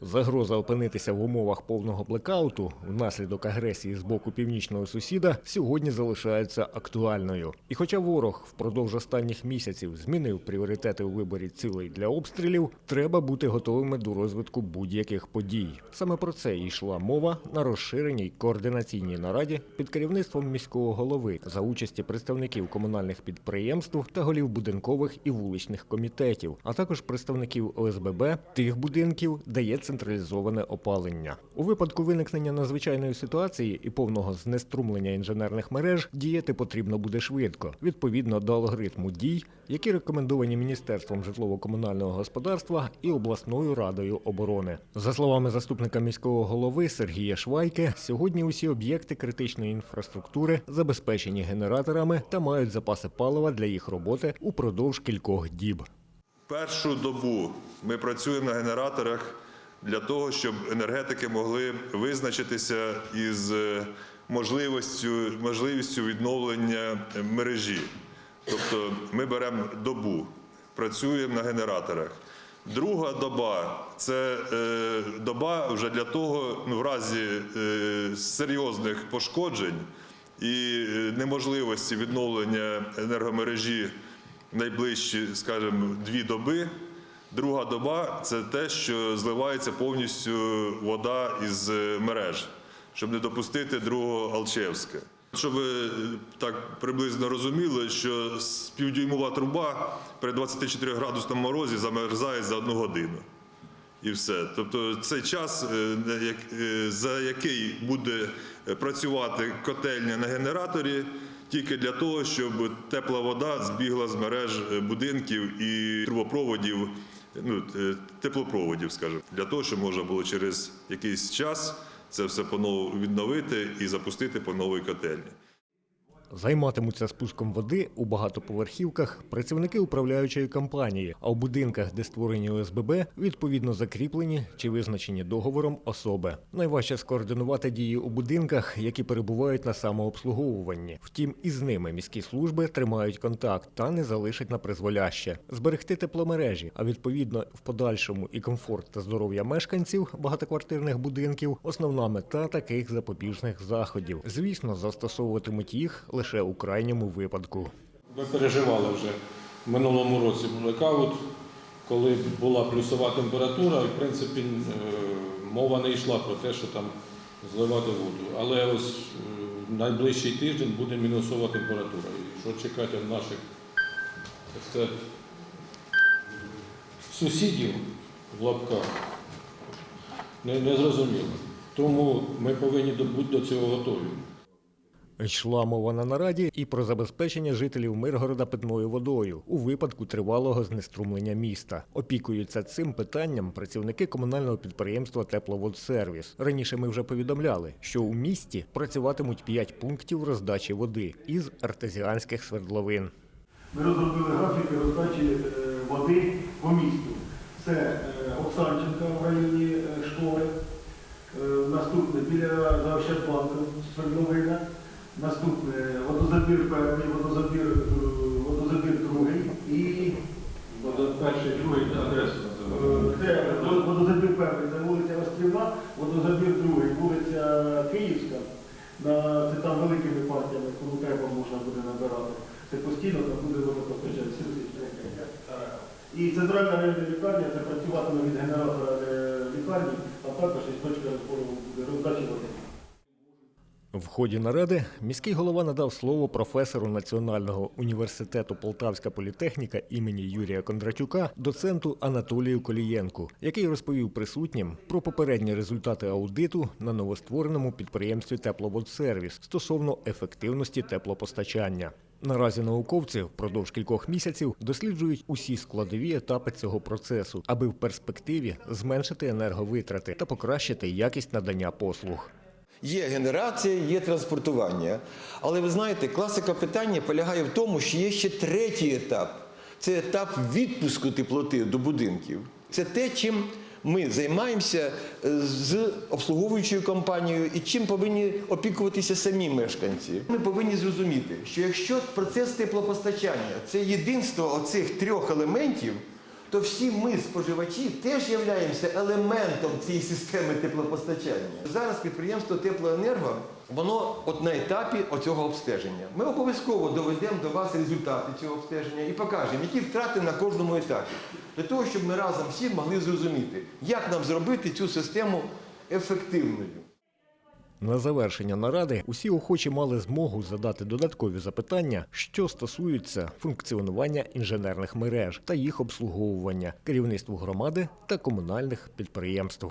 Загроза опинитися в умовах повного блекауту внаслідок агресії з боку північного сусіда сьогодні залишається актуальною. І хоча ворог впродовж останніх місяців змінив пріоритети у виборі цілей для обстрілів, треба бути готовими до розвитку будь-яких подій. Саме про це йшла мова на розширеній координаційній нараді під керівництвом міського голови за участі представників комунальних підприємств та голів будинкових і вуличних комітетів, а також представників ОСББ тих будинків, де є централізоване опалення. У випадку виникнення надзвичайної ситуації і повного знеструмлення інженерних мереж діяти потрібно буде швидко, відповідно до алгоритму дій, які рекомендовані Міністерством житлово-комунального господарства і обласною радою оборони. За словами заступника міського голови Сергія Швайки, сьогодні усі об'єкти критичної інфраструктури забезпечені генераторами та мають запаси палива для їх роботи упродовж кількох діб. Першу добу ми працюємо на генераторах для того, щоб енергетики могли визначитися із е, можливістю, можливістю відновлення мережі. Тобто ми беремо добу, працюємо на генераторах. Друга доба це е, доба вже для того, ну, в разі е, серйозних пошкоджень і е, неможливості відновлення енергомережі найближчі, скажімо, дві доби. Друга доба це те, що зливається повністю вода із е, мереж, щоб не допустити другого Алчевська. Щоб ви е, так приблизно розуміли, що з півдюймова труба при 24 градусному морозі замерзає за одну годину. І все. Тобто цей час, е, за який буде працювати котельня на генераторі, тільки для того, щоб тепла вода збігла з мереж будинків і трубопроводів, ну, е, теплопроводів, скажімо, для того, щоб можна було через якийсь час це все відновити і запустити по новій котельні. Займатимуться спуском води у багатоповерхівках працівники управляючої компанії, а у будинках, де створені ОСББ, відповідно закріплені чи визначені договором особи. Найважче скоординувати дії у будинках, які перебувають на самообслуговуванні. Втім, і з ними міські служби тримають контакт та не залишать на призволяще. Зберегти тепломережі, а відповідно в подальшому і комфорт та здоров'я мешканців багатоквартирних будинків основна мета таких запобіжних заходів. Звісно, застосовуватимуть їх лише у крайньому випадку. Ми переживали вже в минулому році блекаут, коли була плюсова температура, і в принципі е, мова не йшла про те, що там зливати воду. Але ось е, найближчий тиждень буде мінусова температура. І що чекати від наших сказати, сусідів в лапках, не, не зрозуміло. Тому ми повинні бути до цього готові. Йшла мова на нараді і про забезпечення жителів Миргорода питною водою у випадку тривалого знеструмлення міста. Опікуються цим питанням працівники комунального підприємства Тепловодсервіс. Раніше ми вже повідомляли, що у місті працюватимуть 5 пунктів роздачі води із артезіанських свердловин. Ми розробили графіки роздачі е, води по місту. Це е, Оксанченка в районі е, школи, наступне біля Заощадбанку, Свердловина, наступне водозабір перший, водозабір, водозабір другий і Перший, другий адресу це водозабір перший, це вулиця Острівна, водозабір другий, вулиця Київська. На, це там великими партіями, кому треба можна буде набирати. Це постійно там буде водопостачання. І центральна районна лікарня це працюватиме від генератора е, лікарні, а також і точка розбору буде роздачі води. В ході наради міський голова надав слово професору Національного університету Полтавська політехніка імені Юрія Кондратюка, доценту Анатолію Колієнку, який розповів присутнім про попередні результати аудиту на новоствореному підприємстві Тепловодсервіс стосовно ефективності теплопостачання. Наразі науковці впродовж кількох місяців досліджують усі складові етапи цього процесу, аби в перспективі зменшити енерговитрати та покращити якість надання послуг. Є генерація, є транспортування. Але ви знаєте, класика питання полягає в тому, що є ще третій етап. Це етап відпуску теплоти до будинків. Це те, чим ми займаємося е, з обслуговуючою компанією і чим повинні опікуватися самі мешканці. Ми повинні зрозуміти, що якщо процес теплопостачання це єдинство оцих трьох елементів, то всі ми, споживачі, теж являємося елементом цієї системи теплопостачання. Зараз підприємство Теплоенерго, воно от на етапі оцього обстеження. Ми обов'язково доведемо до вас результати цього обстеження і покажемо, які втрати на кожному етапі, для того, щоб ми разом всі могли зрозуміти, як нам зробити цю систему ефективною. На завершення наради усі охочі мали змогу задати додаткові запитання, що стосуються функціонування інженерних мереж та їх обслуговування, керівництву громади та комунальних підприємств.